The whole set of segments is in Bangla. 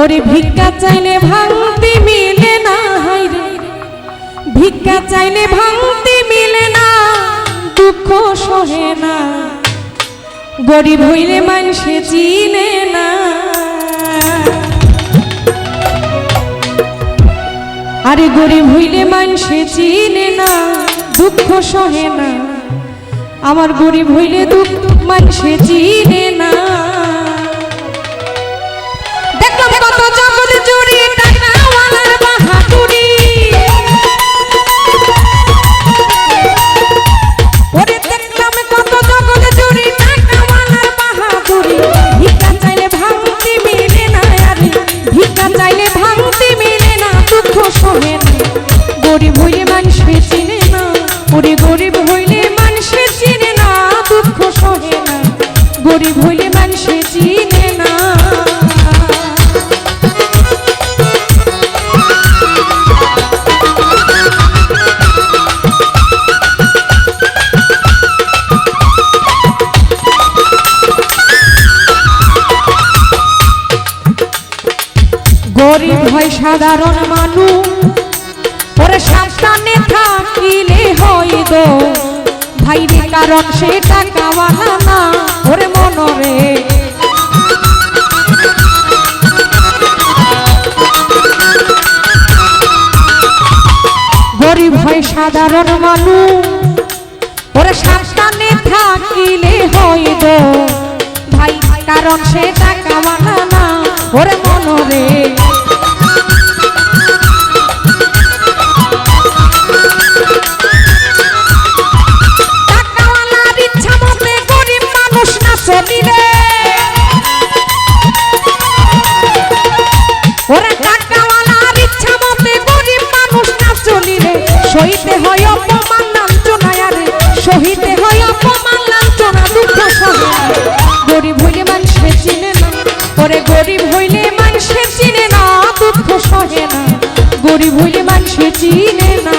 ওরে ভিক্ষা চাইলে ভাঙতি মিলে না হাইরে ভিক্ষা চাইলে ভাঙতি মিলে না, দুঃখ সহে না। গরিব হইলে মানুষে চিলে না। আরে গরিব হইলে মানুষে চিনে না, দুঃখ সহে না। আমার গরিব হইলে দুঃখ মানুষে চিনে না। গরিব হয় সাধারণ মানুষ। ওরে সাবধানে থাকিলে হইদ ভাই রে কারণ সে টাকাওয়ালা না। ওরে মনরে। গরিব হয় সাধারণ মানুষ। ওরে সাবধানে থাকিলে হইদ ভাই কারণ সে টাকাওয়ালা না। ওরে মনরে। ওরে গরিব হইলে মানুষে চিনে না, দুঃখ সহে না। গরিব হইলে মানুষে চিনে না।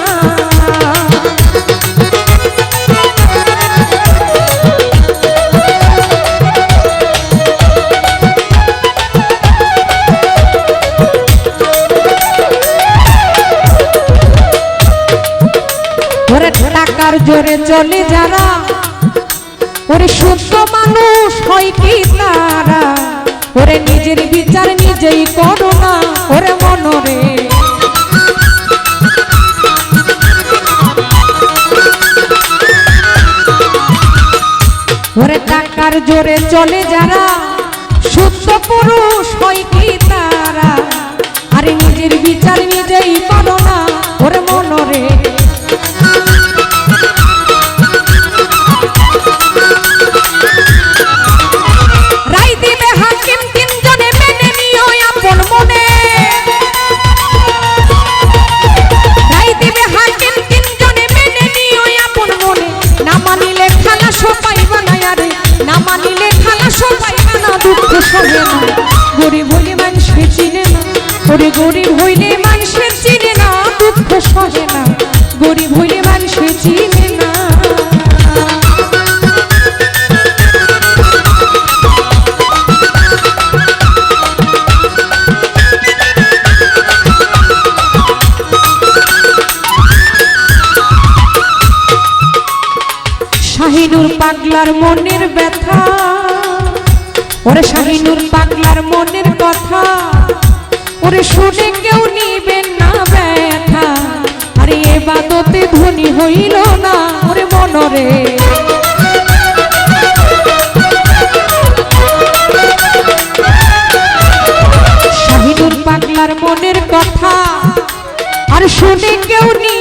জোরে চলে যারা, ওরে শুদ্ধ মানুষ হয় কি তারা। ওরে নিজের বিচার নিজেই করো না, ওরে মনরে। ওরে টাকার জোরে চলে যারা সুস্থ পুরুষ হয় কি না মানিলে খালা না আরে না মানিলে খালা সোপাইবা না দুঃখ সহে না। গরিব হইলে মানুষকে চিনে না। গরিব হইলে মানুষের চিনে না, দুঃখ সহে না। গরিব হইলে মানুষের চিনে পাগলার মনের ব্যথা। ওরে শাহিনুর পাগলার মনের কথা। ওরে শুনে কেউ নিবেন না ব্যথা। আরে এ বাদতে ধনী হইল না। ওরে মনরে। শাহিনুর পাগলার মনের কথা। আর শুনে কেউ নিবেন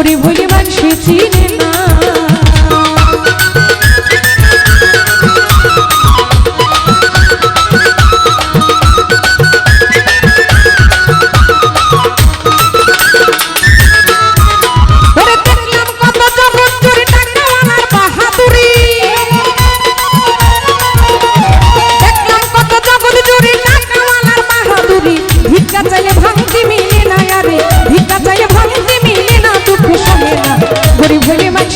গরিব হইলে মানুষে চিনে না।